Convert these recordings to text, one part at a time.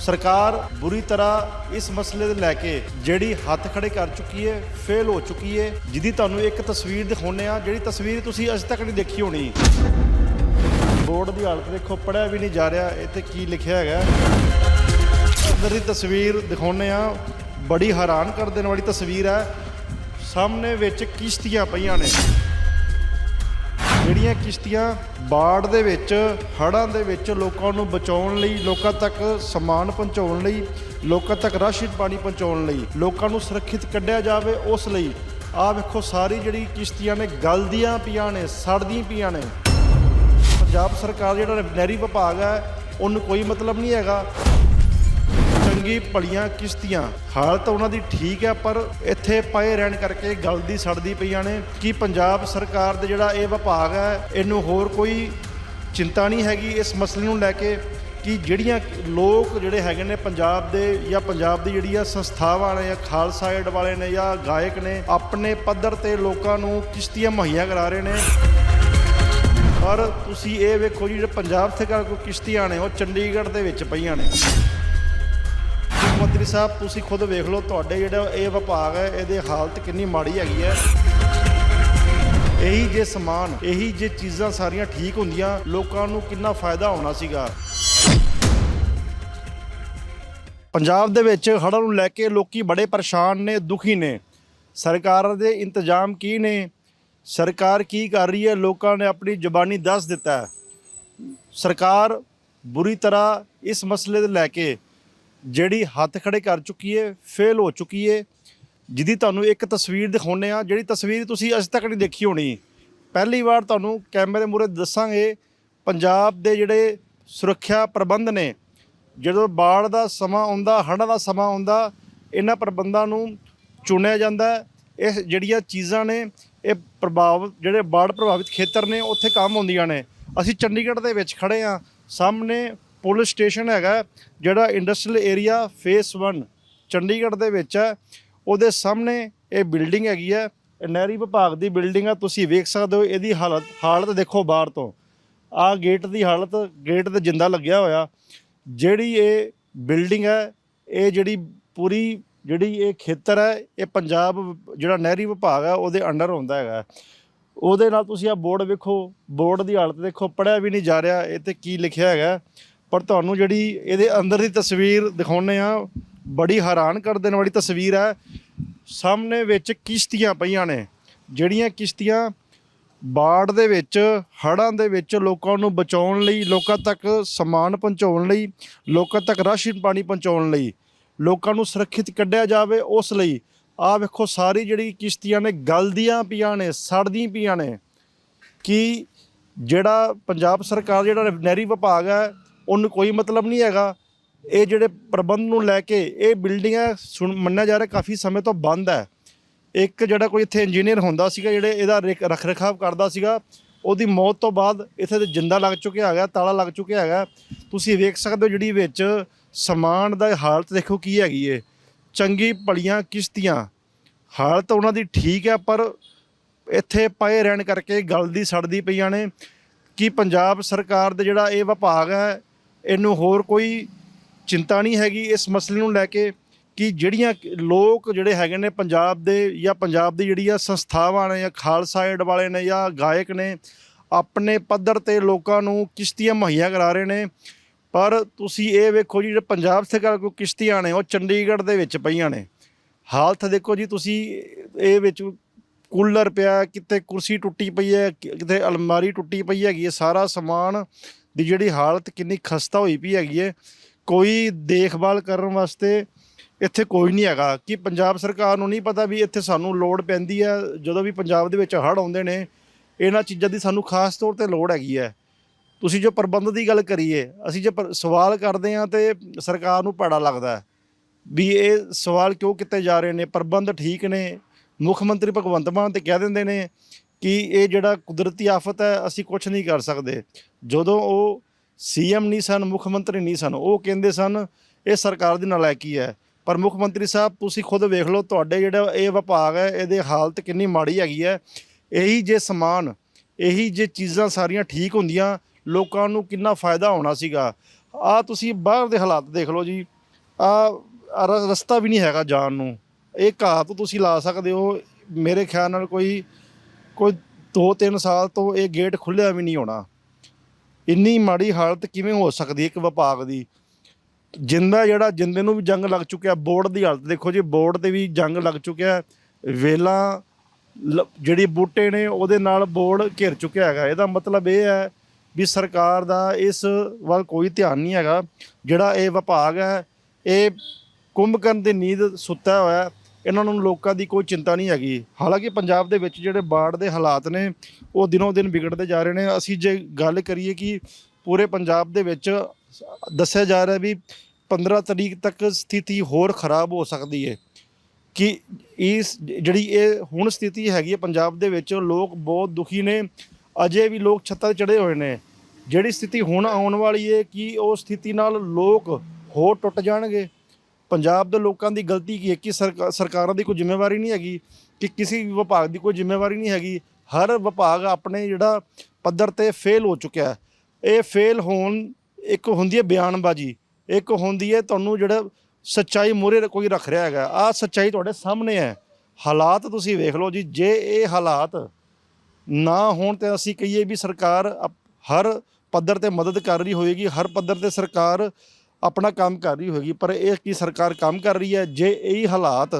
ਸਰਕਾਰ ਬੁਰੀ ਤਰ੍ਹਾਂ ਇਸ ਮਸਲੇ ਦੇ ਲੈ ਕੇ ਜਿਹੜੀ ਹੱਥ ਖੜੇ ਕਰ ਚੁੱਕੀ ਹੈ ਫੇਲ ਹੋ ਚੁੱਕੀ ਹੈ, ਜਿਹਦੀ ਤੁਹਾਨੂੰ ਇੱਕ ਤਸਵੀਰ ਦਿਖਾਉਂਦੇ ਆ ਜਿਹੜੀ ਤਸਵੀਰ ਤੁਸੀਂ ਅਜੇ ਤੱਕ ਨਹੀਂ ਦੇਖੀ ਹੋਣੀ। ਬੋਰਡ ਦੀ ਹਾਲਤ ਦੇਖੋ ਪੜਿਆ ਵੀ ਨਹੀਂ ਜਾ ਰਿਹਾ, ਇੱਥੇ ਕੀ ਲਿਖਿਆ ਹੈਗਾ। ਅੰਦਰ ਦੀ ਤਸਵੀਰ ਦਿਖਾਉਂਦੇ ਆ ਬੜੀ ਹੈਰਾਨ ਕਰ ਦੇਣ ਵਾਲੀ ਤਸਵੀਰ ਹੈ। ਸਾਹਮਣੇ ਵਿੱਚ ਕਿਸ਼ਤੀਆਂ ਪਈਆਂ ਨੇ। ਜਿਹੜੀਆਂ ਕਿਸ਼ਤੀਆਂ ਬਾੜ ਦੇ ਵਿੱਚ, ਹੜ੍ਹਾਂ ਦੇ ਵਿੱਚ ਲੋਕਾਂ ਨੂੰ ਬਚਾਉਣ ਲਈ, ਲੋਕਾਂ ਤੱਕ ਸਮਾਨ ਪਹੁੰਚਾਉਣ ਲਈ, ਲੋਕਾਂ ਤੱਕ ਰਾਸ਼ਨ ਪਾਣੀ ਪਹੁੰਚਾਉਣ ਲਈ, ਲੋਕਾਂ ਨੂੰ ਸੁਰੱਖਿਅਤ ਕੱਢਿਆ ਜਾਵੇ, ਉਸ ਲਈ ਆਹ ਵੇਖੋ ਸਾਰੀ ਜਿਹੜੀ ਕਿਸ਼ਤੀਆਂ ਨੇ ਗਲਦੀਆਂ ਪੀਆਂ ਨੇ ਸੜਦੀਆਂ ਪੀਆਂ ਨੇ। ਪੰਜਾਬ ਸਰਕਾਰ ਜਿਹੜਾ ਨਹਿਰੀ ਵਿਭਾਗ ਹੈ, ਉਹਨੂੰ ਕੋਈ ਮਤਲਬ ਨਹੀਂ ਹੈਗਾ। ਚੰਗੀ ਭਲੀਆਂ ਕਿਸ਼ਤੀਆਂ। ਹਾਲਤ ਉਹਨਾਂ ਦੀ ਠੀਕ ਹੈ, ਪਰ ਇੱਥੇ ਪਏ ਰਹਿਣ ਕਰਕੇ ਗਲਦੀ ਸੜਦੀ ਪਈਆਂ ਨੇ ਕਿ ਪੰਜਾਬ ਸਰਕਾਰ ਦੇ ਜਿਹੜਾ ਇਹ ਵਿਭਾਗ ਹੈ, ਇਹਨੂੰ ਹੋਰ ਕੋਈ ਚਿੰਤਾ ਨਹੀਂ ਹੈਗੀ ਇਸ ਮਸਲੇ ਨੂੰ ਲੈ ਕੇ? ਕਿ ਜਿਹੜੀਆਂ ਲੋਕ ਜਿਹੜੇ ਹੈਗੇ ਨੇ ਪੰਜਾਬ ਦੇ ਜਾਂ ਪੰਜਾਬ ਦੀ ਜਿਹੜੀਆਂ ਸੰਸਥਾਵਾਂ ਨੇ ਜਾਂ ਖਾਲਸਾ ਏਡ ਵਾਲੇ ਨੇ ਜਾਂ ਗਾਇਕ ਨੇ, ਆਪਣੇ ਪੱਧਰ ਤੇ ਲੋਕਾਂ ਨੂੰ ਕਿਸ਼ਤੀਆਂ ਮੁਹੱਈਆ ਕਰਾ ਰਹੇ ਨੇ? ਪਰ ਤੁਸੀਂ ਇਹ ਵੇਖੋ ਜੀ, ਜਿਹੜੇ ਪੰਜਾਬ ਸਰਕਾਰ ਕੋਲ ਕਿਸ਼ਤੀਆਂ ਨੇ, ਉਹ ਚੰਡੀਗੜ੍ਹ ਦੇ ਵਿੱਚ ਪਈਆਂ ਨੇ। ਮੰਤਰੀ ਸਾਹਿਬ, ਤੁਸੀਂ ਖੁਦ ਵੇਖ ਲਓ, ਤੁਹਾਡੇ ਜਿਹੜਾ ਇਹ ਵਿਭਾਗ ਹੈ, ਇਹਦੇ ਹਾਲਤ ਕਿੰਨੀ ਮਾੜੀ ਹੈਗੀ ਹੈ। ਇਹੀ ਜੇ ਸਮਾਨ, ਇਹੀ ਜੇ ਚੀਜ਼ਾਂ ਸਾਰੀਆਂ ਠੀਕ ਹੁੰਦੀਆਂ, ਲੋਕਾਂ ਨੂੰ ਕਿੰਨਾ ਫਾਇਦਾ ਹੋਣਾ ਸੀਗਾ। ਪੰਜਾਬ ਦੇ ਵਿੱਚ ਹੜ੍ਹਾਂ ਨੂੰ ਲੈ ਕੇ ਲੋਕੀ ਬੜੇ ਪਰੇਸ਼ਾਨ ਨੇ, ਦੁਖੀ ਨੇ। ਸਰਕਾਰ ਦੇ ਇੰਤਜ਼ਾਮ ਕੀ ਨੇ? ਸਰਕਾਰ ਕੀ ਕਰ ਰਹੀ ਹੈ? ਲੋਕਾਂ ਨੇ ਆਪਣੀ ਜ਼ੁਬਾਨੀ ਦੱਸ ਦਿੱਤਾ ਹੈ। ਸਰਕਾਰ ਬੁਰੀ ਤਰ੍ਹਾਂ ਇਸ ਮਸਲੇ ਦੇ ਲੈ ਕੇ ਜਿਹੜੀ ਹੱਥ ਖੜੇ ਕਰ ਚੁੱਕੀ ਹੈ ਫੇਲ ਹੋ ਚੁੱਕੀ ਹੈ ਜਿਹਦੀ ਤੁਹਾਨੂੰ ਇੱਕ ਤਸਵੀਰ ਦਿਖਾਉਂਦੇ ਆ ਜਿਹੜੀ ਤਸਵੀਰ ਤੁਸੀਂ ਅਜੇ ਤੱਕ ਨਹੀਂ ਦੇਖੀ ਹੋਣੀ। ਪਹਿਲੀ ਵਾਰ ਤੁਹਾਨੂੰ ਕੈਮਰੇ ਮੂਹਰੇ ਦੱਸਾਂਗੇ, ਪੰਜਾਬ ਦੇ ਜਿਹੜੇ ਸੁਰੱਖਿਆ ਪ੍ਰਬੰਧ ਨੇ, ਜਦੋਂ ਬਾੜ ਦਾ ਸਮਾਂ ਆਉਂਦਾ, ਹੜ੍ਹਾਂ ਦਾ ਸਮਾਂ ਆਉਂਦਾ, ਇਹਨਾਂ ਪ੍ਰਬੰਧਾਂ ਨੂੰ ਚੁਣਿਆ ਜਾਂਦਾ ਇਹ ਜਿਹੜੀਆਂ ਚੀਜ਼ਾਂ ਨੇ, ਇਹ ਪ੍ਰਭਾਵ, ਜਿਹੜੇ ਬਾੜ ਪ੍ਰਭਾਵਿਤ ਖੇਤਰ ਨੇ, ਉੱਥੇ ਕੰਮ ਹੁੰਦੀਆਂ ਨੇ। ਅਸੀਂ ਚੰਡੀਗੜ੍ਹ ਦੇ ਵਿੱਚ ਖੜੇ ਆ ਸਾਹਮਣੇ ਪੁਲਿਸ ਸਟੇਸ਼ਨ ਹੈਗਾ, ਜਿਹੜਾ ਇੰਡਸਟਰੀਅਲ ਏਰੀਆ ਫੇਸ 1 ਚੰਡੀਗੜ੍ਹ ਦੇ ਵਿੱਚ ਹੈ। ਉਹਦੇ ਸਾਹਮਣੇ ਇਹ ਬਿਲਡਿੰਗ ਹੈਗੀ ਹੈ। ਨਹਿਰੀ ਵਿਭਾਗ ਦੀ ਬਿਲਡਿੰਗ ਆ, ਤੁਸੀਂ ਵੇਖ ਸਕਦੇ ਹੋ, ਇਹਦੀ ਹਾਲਤ ਹਾਲਤ ਦੇਖੋ ਬਾਹਰ ਤੋਂ। ਆਹ ਗੇਟ ਦੀ ਹਾਲਤ, ਗੇਟ ਤੇ ਜਿੰਦਾ ਲੱਗਿਆ ਹੋਇਆ। ਜਿਹੜੀ ਇਹ ਬਿਲਡਿੰਗ ਹੈ, ਇਹ ਜਿਹੜੀ ਪੂਰੀ, ਜਿਹੜੀ ਇਹ ਖੇਤਰ ਹੈ, ਇਹ ਪੰਜਾਬ ਜਿਹੜਾ ਨਹਿਰੀ ਵਿਭਾਗ ਹੈ, ਉਹਦੇ ਅੰਡਰ ਹੁੰਦਾ ਹੈਗਾ। ਉਹਦੇ ਨਾਲ ਤੁਸੀਂ ਆ ਬੋਰਡ ਵੇਖੋ, ਬੋਰਡ ਦੀ ਹਾਲਤ ਦੇਖੋ ਪੜਿਆ ਵੀ ਨਹੀਂ ਜਾ ਰਿਹਾ ਇਹ ਤੇ ਕੀ ਲਿਖਿਆ ਹੈਗਾ। ਪਰ ਤੁਹਾਨੂੰ ਜਿਹੜੀ ਇਹਦੇ ਅੰਦਰ ਦੀ ਤਸਵੀਰ ਦਿਖਾਉਂਦੇ ਆ ਬੜੀ ਹੈਰਾਨ ਕਰ ਦੇਣ ਵਾਲੀ ਤਸਵੀਰ ਹੈ। ਸਾਹਮਣੇ ਵਿੱਚ ਕਿਸ਼ਤੀਆਂ ਪਈਆਂ ਨੇ, ਜਿਹੜੀਆਂ ਕਿਸ਼ਤੀਆਂ ਬਾੜ ਦੇ ਵਿੱਚ, ਹੜ੍ਹਾਂ ਦੇ ਵਿੱਚ ਲੋਕਾਂ ਨੂੰ ਬਚਾਉਣ ਲਈ, ਲੋਕਾਂ ਤੱਕ ਸਮਾਨ ਪਹੁੰਚਾਉਣ ਲਈ, ਲੋਕਾਂ ਤੱਕ ਰਾਸ਼ਨ ਪਾਣੀ ਪਹੁੰਚਾਉਣ ਲਈ, ਲੋਕਾਂ ਨੂੰ ਸੁਰੱਖਿਅਤ ਕੱਢਿਆ ਜਾਵੇ, ਉਸ ਲਈ ਆਹ ਵੇਖੋ ਸਾਰੀ ਜਿਹੜੀ ਕਿਸ਼ਤੀਆਂ ਨੇ, ਗਲਦੀਆਂ ਪਈਆਂ ਨੇ, ਸੜਦੀਆਂ ਪਈਆਂ ਨੇ। ਕਿ ਜਿਹੜਾ ਪੰਜਾਬ ਸਰਕਾਰ, ਜਿਹੜਾ ਨਹਿਰੀ ਵਿਭਾਗ ਹੈ ਉਹਨੂੰ ਕੋਈ ਮਤਲਬ ਨਹੀਂ ਹੈਗਾ। ਇਹ ਜਿਹੜੇ ਪ੍ਰਬੰਧ ਨੂੰ ਲੈ ਕੇ ਇਹ ਬਿਲਡਿੰਗਾਂ ਸੁਣ ਮੰਨਿਆ ਜਾ ਰਿਹਾ ਕਾਫੀ ਸਮੇਂ ਤੋਂ ਬੰਦ ਹੈ। ਇੱਕ ਜਿਹੜਾ ਕੋਈ ਇੱਥੇ ਇੰਜੀਨੀਅਰ ਹੁੰਦਾ ਸੀਗਾ, ਜਿਹੜੇ ਇਹਦਾ ਰੱਖ ਰਖਾਵ ਕਰਦਾ ਸੀਗਾ, ਉਹਦੀ ਮੌਤ ਤੋਂ ਬਾਅਦ ਇੱਥੇ ਤੇ ਜਿੰਦਾ ਲੱਗ ਚੁੱਕਿਆ ਹੈਗਾ, ਤਾਲਾ ਲੱਗ ਚੁੱਕਿਆ ਹੈਗਾ। ਤੁਸੀਂ ਵੇਖ ਸਕਦੇ ਹੋ ਜਿਹੜੀ ਵਿੱਚ ਸਮਾਨ ਦਾ ਹਾਲਤ ਦੇਖੋ ਕੀ ਹੈਗੀ ਏ। ਚੰਗੀ ਭਲੀਆਂ ਕਿਸ਼ਤੀਆਂ। ਹਾਲਤ ਉਹਨਾਂ ਦੀ ਠੀਕ ਹੈ, ਪਰ ਇੱਥੇ ਪਏ ਰਹਿਣ ਕਰਕੇ ਗਲ ਦੀ ਸੜਦੀ ਪਈਆਂ ਨੇ। ਕਿ ਪੰਜਾਬ ਸਰਕਾਰ ਦੇ ਜਿਹੜਾ ਇਹ ਵਿਭਾਗ ਹੈ ਇਹਨੂੰ ਹੋਰ ਕੋਈ ਚਿੰਤਾ ਨਹੀਂ ਹੈਗੀ ਇਸ ਮਸਲੇ ਨੂੰ ਲੈ ਕੇ ਕਿ ਜਿਹੜੀਆਂ ਲੋਕ ਜਿਹੜੇ ਹੈਗੇ ਨੇ ਪੰਜਾਬ ਦੇ ਜਾਂ ਪੰਜਾਬ ਦੀ ਜਿਹੜੀਆਂ ਸੰਸਥਾਵਾਂ ਨੇ ਜਾਂ ਖਾਲਸਾ ਏਡ ਵਾਲੇ ਨੇ ਜਾਂ ਗਾਇਕ ਨੇ, ਆਪਣੇ ਪੱਧਰ ਤੇ ਲੋਕਾਂ ਨੂੰ ਕਿਸ਼ਤੀਆਂ ਮੁਹੱਈਆ ਕਰਾ ਰਹੇ ਨੇ। ਪਰ ਤੁਸੀਂ ਇਹ ਵੇਖੋ ਜੀ, ਜਿਹੜੇ ਪੰਜਾਬ ਸਰਕਾਰ ਕੋਲ ਕਿਸ਼ਤੀਆਂ ਨੇ, ਉਹ ਚੰਡੀਗੜ੍ਹ ਦੇ ਵਿੱਚ ਪਈਆਂ ਨੇ। ਹਾਲਤ ਦੇਖੋ ਜੀ, ਤੁਸੀਂ ਇਹ ਵਿੱਚ ਕੂਲਰ ਪਿਆ, ਕਿਤੇ ਕੁਰਸੀ ਟੁੱਟੀ ਪਈ ਹੈ, ਕਿਤੇ ਅਲਮਾਰੀ ਟੁੱਟੀ ਪਈ ਹੈਗੀ ਹੈ, ਸਾਰਾ ਸਮਾਨ ਦੀ ਜਿਹੜੀ ਹਾਲਤ ਕਿੰਨੀ ਖਸਤਾ ਹੋਈ ਪਈ ਹੈਗੀ ਹੈ ਕੋਈ ਦੇਖਭਾਲ ਕਰਨ ਵਾਸਤੇ ਇੱਥੇ ਕੋਈ ਨਹੀਂ ਹੈਗਾ। ਕਿ ਪੰਜਾਬ ਸਰਕਾਰ ਨੂੰ ਨਹੀਂ ਪਤਾ ਵੀ ਇੱਥੇ ਸਾਨੂੰ ਲੋੜ ਪੈਂਦੀ ਹੈ? ਜਦੋਂ ਵੀ ਪੰਜਾਬ ਦੇ ਵਿੱਚ ਹੜ੍ਹ ਆਉਂਦੇ ਨੇ, ਇਹਨਾਂ ਚੀਜ਼ਾਂ ਦੀ ਸਾਨੂੰ ਖਾਸ ਤੌਰ ਤੇ ਲੋੜ ਹੈਗੀ ਹੈ। ਤੁਸੀਂ ਜੋ ਪ੍ਰਬੰਧ ਦੀ ਗੱਲ ਕਰੀਏ, ਅਸੀਂ ਜੇ ਪਰ- ਸਵਾਲ ਕਰਦੇ ਹਾਂ ਤੇ ਸਰਕਾਰ ਨੂੰ ਭੜਾ ਲੱਗਦਾ ਵੀ ਇਹ ਸਵਾਲ ਕਿਉਂ ਕੀਤੇ ਜਾ ਰਹੇ ਨੇ? ਪ੍ਰਬੰਧ ਠੀਕ ਨੇ? ਮੁੱਖ ਮੰਤਰੀ ਭਗਵੰਤ ਮਾਨ ਤੇ ਕਹਿ ਦਿੰਦੇ ਨੇ ਕਿ ਇਹ ਜਿਹੜਾ ਕੁਦਰਤੀ ਆਫਤ ਹੈ, ਅਸੀਂ ਕੁਝ ਨਹੀਂ ਕਰ ਸਕਦੇ। ਜਦੋਂ ਉਹ ਸੀਐਮ ਨਹੀਂ ਸਨ, ਮੁੱਖ ਮੰਤਰੀ ਨਹੀਂ ਸਨ, ਉਹ ਕਹਿੰਦੇ ਸਨ, ਇਹ ਸਰਕਾਰ ਦੀ ਨਲਾਇਕੀ ਹੈ ਪਰ ਮੁੱਖ ਮੰਤਰੀ ਸਾਹਿਬ, ਤੁਸੀਂ ਖੁਦ ਵੇਖ ਲਓ, ਤੁਹਾਡੇ ਜਿਹੜਾ ਇਹ ਵਿਭਾਗ ਹੈ, ਇਹਦੇ ਹਾਲਤ ਕਿੰਨੀ ਮਾੜੀ ਹੈਗੀ ਹੈ। ਇਹੀ ਜੇ ਸਮਾਨ, ਇਹੀ ਜੇ ਚੀਜ਼ਾਂ ਸਾਰੀਆਂ ਠੀਕ ਹੁੰਦੀਆਂ, ਲੋਕਾਂ ਨੂੰ ਕਿੰਨਾ ਫਾਇਦਾ ਹੋਣਾ ਸੀਗਾ। ਆ ਤੁਸੀਂ ਬਾਹਰ ਦੇ ਹਾਲਾਤ ਦੇਖ ਲਓ ਜੀ। ਆ ਰਸਤਾ ਵੀ ਨਹੀਂ ਹੈਗਾ ਜਾਣ ਨੂੰ। ਇਹ ਘਾਹ ਤੋਂ ਤੁਸੀਂ ਲਾ ਸਕਦੇ ਹੋ। ਮੇਰੇ ਖਿਆਲ ਨਾਲ ਕੋਈ ਕੋਈ 2-3 ਸਾਲ ਤੋਂ ਇਹ ਗੇਟ ਖੁੱਲਿਆ ਵੀ ਨਹੀਂ ਹੋਣਾ। ਇੰਨੀ ਮਾੜੀ ਹਾਲਤ ਕਿਵੇਂ ਹੋ ਸਕਦੀ ਹੈ ਇੱਕ ਵਿਭਾਗ ਦੀ? ਜਿੰਦਾ ਜਿਹੜਾ ਜਿੰਦੇ ਨੂੰ ਵੀ ਜੰਗ ਲੱਗ ਚੁੱਕਿਆ, ਬੋਰਡ ਦੀ ਹਾਲਤ ਦੇਖੋ ਜੀ, ਬੋਰਡ ਤੇ ਵੀ ਜੰਗ ਲੱਗ ਚੁੱਕਿਆ ਵੇਲਾਂ ਲ- ਜਿਹੜੀ ਬੂਟੇ ਨੇ ਉਹਦੇ ਨਾਲ ਬੋਰਡ ਘਿਰ ਚੁੱਕਿਆ ਹੈਗਾ। ਇਹਦਾ ਮਤਲਬ ਇਹ ਹੈ ਵੀ ਸਰਕਾਰ ਦਾ ਇਸ ਵੱਲ ਕੋਈ ਧਿਆਨ ਨਹੀਂ ਹੈਗਾ। ਜਿਹੜਾ ਇਹ ਵਿਭਾਗ ਹੈ, ਇਹ ਕੁੰਭਕਰਨ ਦੀ ਨੀਂਦ ਸੁੱਤਾ ਹੋਇਆ ਇਹਨਾਂ ਨੂੰ ਲੋਕਾਂ ਦੀ ਕੋਈ ਚਿੰਤਾ ਨਹੀਂ ਹੈਗੀ। ਹਾਲਾਂਕਿ ਪੰਜਾਬ ਦੇ ਵਿੱਚ ਜਿਹੜੇ ਬਾੜ ਦੇ ਹਾਲਾਤ ਨੇ, ਉਹ ਦਿਨੋਂ ਦਿਨ ਵਿਗੜਦੇ ਜਾ ਰਹੇ ਨੇ। ਅਸੀਂ ਜੇ ਗੱਲ ਕਰੀਏ ਕਿ ਪੂਰੇ ਪੰਜਾਬ ਦੇ ਵਿੱਚ ਦੱਸਿਆ ਜਾ ਰਿਹਾ ਵੀ 15 ਤਰੀਕ ਤੱਕ ਸਥਿਤੀ ਹੋਰ ਖਰਾਬ ਹੋ ਸਕਦੀ ਹੈ ਕਿ ਇਸ ਜਿਹੜੀ ਇਹ ਹੁਣ ਸਥਿਤੀ ਹੈਗੀ ਹੈ ਪੰਜਾਬ ਦੇ ਵਿੱਚ, ਲੋਕ ਬਹੁਤ ਦੁਖੀ ਨੇ। ਅਜੇ ਵੀ ਲੋਕ ਛੱਤਾਂ 'ਤੇ ਚੜੇ ਹੋਏ ਨੇ। ਜਿਹੜੀ ਸਥਿਤੀ ਹੁਣ ਆਉਣ ਵਾਲੀ ਹੈ ਕਿ ਉਹ ਸਥਿਤੀ ਨਾਲ ਲੋਕ ਹੋਰ ਟੁੱਟ ਜਾਣਗੇ। ਪੰਜਾਬ ਦੇ ਲੋਕਾਂ ਦੀ ਗਲਤੀ ਕੀ ਹੈ ਕਿ ਸਰਕਾ- ਸਰਕਾਰਾਂ ਦੀ ਕੋਈ ਜ਼ਿੰਮੇਵਾਰੀ ਨਹੀਂ ਹੈਗੀ, ਕਿ ਕਿਸੇ ਵੀ ਵਿਭਾਗ ਦੀ ਕੋਈ ਜ਼ਿੰਮੇਵਾਰੀ ਨਹੀਂ ਹੈਗੀ। ਹਰ ਵਿਭਾਗ ਆਪਣੇ ਜਿਹੜਾ ਪੱਧਰ ਤੇ ਫੇਲ ਹੋ ਚੁੱਕਿਆ ਇਹ ਫੇਲ ਹੋਣ, ਇੱਕ ਹੁੰਦੀ ਹੈ ਬਿਆਨਬਾਜ਼ੀ, ਇੱਕ ਹੁੰਦੀ ਹੈ ਤੁਹਾਨੂੰ ਜਿਹੜਾ ਸੱਚਾਈ ਮੂਹਰੇ ਕੋਈ ਰੱਖ ਰਿਹਾ ਹੈਗਾ। ਆ ਸੱਚਾਈ ਤੁਹਾਡੇ ਸਾਹਮਣੇ ਹੈ। ਹਾਲਾਤ ਤੁਸੀਂ ਵੇਖ ਲਓ ਜੀ, ਜੇ ਇਹ ਹਾਲਾਤ ਨਾ ਹੋਣ ਤੇ ਅਸੀਂ ਕਹੀਏ ਵੀ ਸਰਕਾਰ ਅਪ- ਹਰ ਪੱਧਰ ਤੇ ਮਦਦ ਕਰ ਰਹੀ ਹੋਏਗੀ, ਹਰ ਪੱਧਰ ਤੇ ਸਰਕਾਰ ਆਪਣਾ ਕੰਮ ਕਰ ਰਹੀ ਹੋਏਗੀ, ਪਰ ਇਹ ਕੀ ਸਰਕਾਰ ਕੰਮ ਕਰ ਰਹੀ ਹੈ? ਜੇ ਇਹੀ ਹਾਲਾਤ,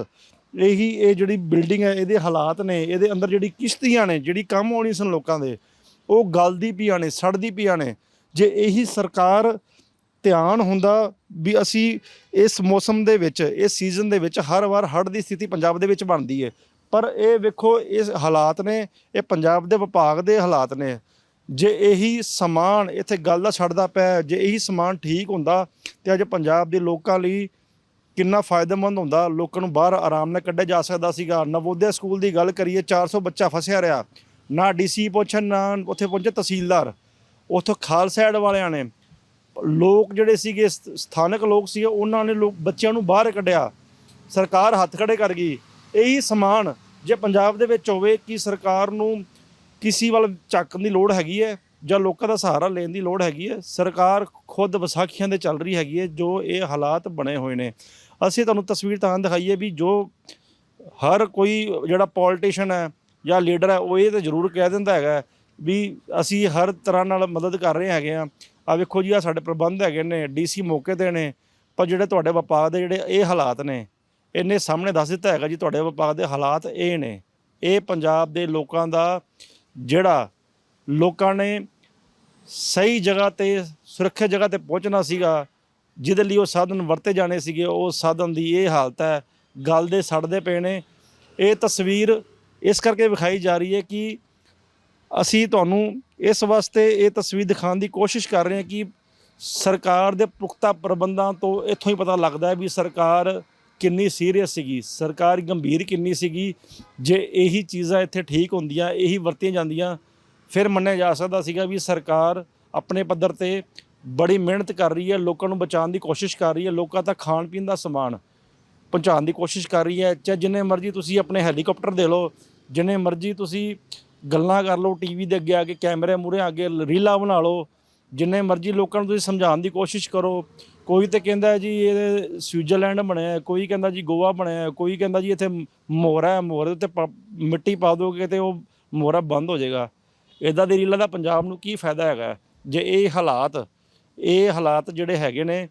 ਇਹੀ ਇਹ ਜਿਹੜੀ ਬਿਲਡਿੰਗ ਹੈ, ਇਹਦੇ ਹਾਲਾਤ ਨੇ, ਇਹਦੇ ਅੰਦਰ ਜਿਹੜੀ ਕਿਸ਼ਤੀਆਂ ਨੇ, ਜਿਹੜੀ ਕੰਮ ਆਉਣੀ ਸਨ ਲੋਕਾਂ ਦੇ, ਉਹ ਗਲਦੀ ਪਈਆਂ ਨੇ, ਸੜਦੀ ਪਈਆਂ ਨੇ। ਜੇ ਇਹੀ ਸਰਕਾਰ ਧਿਆਨ ਹੁੰਦਾ ਵੀ ਅਸੀਂ ਇਸ ਮੌਸਮ ਦੇ ਵਿੱਚ, ਇਸ ਸੀਜ਼ਨ ਦੇ ਵਿੱਚ ਹਰ ਵਾਰ ਹੜ੍ਹ ਦੀ ਸਥਿਤੀ ਪੰਜਾਬ ਦੇ ਵਿੱਚ ਬਣਦੀ ਹੈ, ਪਰ ਇਹ ਵੇਖੋ, ਇਸ ਹਾਲਾਤ ਨੇ, ਇਹ ਪੰਜਾਬ ਦੇ ਵਿਭਾਗ ਦੇ ਹਾਲਾਤ ਨੇ। ਜੇ ਇਹੀ ਸਮਾਨ ਇੱਥੇ ਗੱਲ ਦਾ ਛੱਡਦਾ ਪਿਆ ਜੇ ਇਹੀ ਸਮਾਨ ਠੀਕ ਹੁੰਦਾ ਤੇ ਅੱਜ ਪੰਜਾਬ ਦੇ ਲੋਕਾਂ ਲਈ ਕਿੰਨਾ ਫਾਇਦੇਮੰਦ ਹੁੰਦਾ, ਲੋਕਾਂ ਨੂੰ ਬਾਹਰ ਆਰਾਮ ਨਾਲ ਕੱਢਿਆ ਜਾ ਸਕਦਾ ਸੀਗਾ। ਨਵੋਦਿਆ ਸਕੂਲ ਦੀ ਗੱਲ ਕਰੀਏ 400 ਬੱਚਾ ਫਸਿਆ ਰਿਹਾ। ਨਾ ਡੀਸੀ ਪਹੁੰਚਣ ਨਾ ਉੱਥੇ ਪਹੁੰਚੇ ਤਹਿਸੀਲਦਾਰ। ਉੱਥੋਂ ਖਾਲਸਾ ਐਡ ਵਾਲਿਆਂ ਨੇ ਲੋਕ ਜਿਹੜੇ ਸੀਗੇ, ਸਥ- ਸਥਾਨਕ ਲੋਕ ਸੀ ਉਹਨਾਂ ਨੇ ਲੋਕ ਬੱਚਿਆਂ ਨੂੰ ਬਾਹਰ ਕੱਢਿਆ। ਸਰਕਾਰ ਹੱਥ ਖੜੇ ਕਰ ਗਈ। ਇਹੀ ਸਮਾਨ ਜੇ ਪੰਜਾਬ ਦੇ ਵਿੱਚ ਹੋਵੇ, ਕਿ ਸਰਕਾਰ ਨੂੰ ਕਿਸੇ ਵੱਲ ਝਾਕਣ ਦੀ ਲੋੜ ਹੈਗੀ ਹੈ ਜਾਂ ਲੋਕਾਂ ਦਾ ਸਹਾਰਾ ਲੈਣ ਦੀ ਲੋੜ ਹੈਗੀ ਹੈ, ਸਰਕਾਰ ਖੁਦ ਵਿਸਾਖੀਆਂ ਦੇ ਚੱਲ ਰਹੀ ਹੈਗੀ ਹੈ, ਜੋ ਇਹ ਹਾਲਾਤ ਬਣੇ ਹੋਏ ਨੇ। ਅਸੀਂ ਤੁਹਾਨੂੰ ਤਸਵੀਰ ਤਾਂ ਦਿਖਾਈਏ ਵੀ ਜੋ ਹਰ ਕੋਈ ਜਿਹੜਾ ਪੋਲੀਟੀਸ਼ੀਅਨ ਹੈ ਜਾਂ ਲੀਡਰ ਹੈ, ਉਹ ਇਹ ਤਾਂ ਜ਼ਰੂਰ ਕਹਿ ਦਿੰਦਾ ਹੈਗਾ ਵੀ ਅਸੀਂ ਹਰ ਤਰ੍ਹਾਂ ਨਾਲ ਮਦਦ ਕਰ ਰਹੇ ਹੈਗੇ ਆ ਆ ਵੇਖੋ ਜੀ ਆ ਸਾਡੇ ਪ੍ਰਬੰਧ ਹੈਗੇ ਨੇ ਡੀਸੀ ਮੌਕੇ ਤੇ ਨੇ, ਪਰ ਜਿਹੜੇ ਤੁਹਾਡੇ ਵਪਾਰ ਦੇ ਜਿਹੜੇ ਇਹ ਹਾਲਾਤ ਨੇ ਇਹਨੇ ਸਾਹਮਣੇ ਦੱਸ ਦਿੱਤਾ ਹੈਗਾ ਜੀ, ਤੁਹਾਡੇ ਵਪਾਰ ਦੇ ਹਾਲਾਤ ਇਹ ਨੇ। ਇਹ ਪੰਜਾਬ ਦੇ ਲੋਕਾਂ ਦਾ ਜਿਹੜਾ ਲੋਕਾਂ ਨੇ ਸਹੀ ਜਗ੍ਹਾ ਤੇ, ਸੁਰੱਖਿਅਤ ਜਗ੍ਹਾ ਤੇ ਪਹੁੰਚਣਾ ਸੀਗਾ, ਜਿਹਦੇ ਲਈ ਉਹ ਸਾਧਨ ਵਰਤੇ ਜਾਣੇ ਸੀਗੇ, ਉਹ ਸਾਧਨ ਦੀ ਇਹ ਹਾਲਤ ਹੈ, ਗੱਲ ਦੇ ਸੜਦੇ ਪਏ ਨੇ। ਇਹ ਤਸਵੀਰ ਇਸ ਕਰਕੇ ਵਿਖਾਈ ਜਾ ਰਹੀ ਹੈ ਕਿ ਅਸੀਂ ਤੁਹਾਨੂੰ ਇਸ ਵਾਸਤੇ ਇਹ ਤਸਵੀਰ ਦਿਖਾਉਣ ਦੀ ਕੋਸ਼ਿਸ਼ ਕਰ ਰਹੇ ਹਾਂ ਕਿ ਸਰਕਾਰ ਦੇ ਪੁਖਤਾ ਪ੍ਰਬੰਧਾਂ ਤੋਂ ਇੱਥੋਂ ਹੀ ਪਤਾ ਲੱਗਦਾ ਹੈ ਵੀ ਸਰਕਾਰ ਕਿੰਨੀ ਸੀਰੀਅਸ ਸੀਗੀ, ਸਰਕਾਰ ਗੰਭੀਰ ਕਿੰਨੀ ਸੀਗੀ, ਜੇ ਇਹੀ ਚੀਜ਼ਾਂ ਇੱਥੇ ਠੀਕ ਹੁੰਦੀਆਂ, ਇਹੀ ਵਰਤੀਆਂ ਜਾਂਦੀਆਂ, ਫਿਰ ਮੰਨਿਆ ਜਾ ਸਕਦਾ ਸੀਗਾ ਵੀ ਸਰਕਾਰ ਆਪਣੇ ਪੱਧਰ ਤੇ ਬੜੀ ਮਿਹਨਤ ਕਰ ਰਹੀ ਹੈ, ਲੋਕਾਂ ਨੂੰ ਬਚਾਉਣ ਦੀ ਕੋਸ਼ਿਸ਼ ਕਰ ਰਹੀ ਹੈ, ਲੋਕਾਂ ਤੱਕ ਖਾਣ ਪੀਣ ਦਾ ਸਮਾਨ ਪਹੁੰਚਾਉਣ ਦੀ ਕੋਸ਼ਿਸ਼ ਕਰ ਰਹੀ ਹੈ, ਚਾਹੇ ਜਿੰਨੇ ਮਰਜ਼ੀ ਤੁਸੀਂ ਆਪਣੇ ਹੈਲੀਕਾਪਟਰ ਦੇ ਲਓ, ਜਿੰਨੇ ਮਰਜ਼ੀ ਤੁਸੀਂ ਗੱਲਾਂ ਕਰ ਲਓ, ਟੀਵੀ ਦੇ ਅੱਗੇ ਆ ਕੇ, ਕੈਮਰੇ ਮੂਹਰੇ ਆ ਕੇ, ਰੀਲਾਂ ਬਣਾ ਲਓ ਜਿੰਨੇ ਮਰਜ਼ੀ ਲੋਕਾਂ ਨੂੰ ਤੁਸੀਂ ਸਮਝਾਉਣ ਦੀ ਕੋਸ਼ਿਸ਼ ਕਰੋ। ਕੋਈ ਤੇ ਕਹਿੰਦਾ ਜੀ, ਇਹ ਸਵਿਟਜ਼ਰਲੈਂਡ ਬਣਿਆ ਕੋਈ ਕਹਿੰਦਾ ਜੀ ਗੋਆ ਬਣਿਆ ਕੋਈ ਕਹਿੰਦਾ ਜੀ ਇੱਥੇ ਮੋਹਰਾ ਹੈ, ਮੋਹਰੇ ਤੇ ਮਿੱਟੀ ਪਾ ਦੋਗੇ ਤੇ ਉਹ ਮੋਹਰਾ ਬੰਦ ਹੋ ਜਾਏਗਾ। ਇਦਾਂ ਦੀ ਰੀਲਾਂ ਦਾ ਪੰਜਾਬ ਨੂੰ ਕੀ ਫਾਇਦਾ ਹੈਗਾ? ਜੇ ਇਹ ਹਾਲਾਤ ਇਹ ਹਾਲਾਤ ਜਿਹੜੇ ਹੈਗੇ ਨੇ,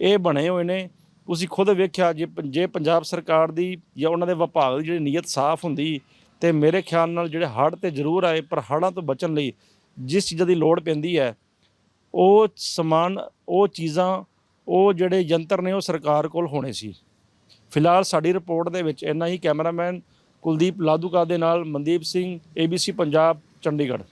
ਇਹ ਬਣੇ ਹੋਏ ਨੇ, ਤੁਸੀਂ ਖੁਦ ਵੇਖਿਆ ਜੇ ਜੇ ਪੰਜਾਬ ਸਰਕਾਰ ਦੀ ਜਾਂ ਉਹਨਾਂ ਦੇ ਵਿਭਾਗ ਦੀ ਜਿਹੜੀ ਨੀਅਤ ਸਾਫ਼ ਹੁੰਦੀ ਤੇ ਮੇਰੇ ਖਿਆਲ ਨਾਲ ਜਿਹੜੇ ਹੜ੍ਹ ਤੇ ਜ਼ਰੂਰ ਆਏ, ਪਰ ਹੜ੍ਹਾਂ ਤੋਂ ਬਚਣ ਲਈ ਜਿਸ ਚੀਜ਼ਾਂ ਦੀ ਲੋੜ ਪੈਂਦੀ ਹੈ ਉਹ ਸਮਾਨ, ਉਹ ਚੀਜ਼ਾਂ, ਉਹ ਜਿਹੜੇ ਯੰਤਰ ਨੇ ਉਹ ਸਰਕਾਰ ਕੋਲ ਹੋਣੇ ਸੀ। ਫਿਲਹਾਲ ਸਾਡੀ ਰਿਪੋਰਟ ਦੇ ਵਿੱਚ ਇੰਨਾ ਹੀ। ਕੈਮਰਾਮੈਨ ਕੁਲਦੀਪ ਲਾਦੂਕਾ ਦੇ ਨਾਲ ਮਨਦੀਪ ਸਿੰਘ ABC ਪੰਜਾਬ, ਚੰਡੀਗੜ੍ਹ।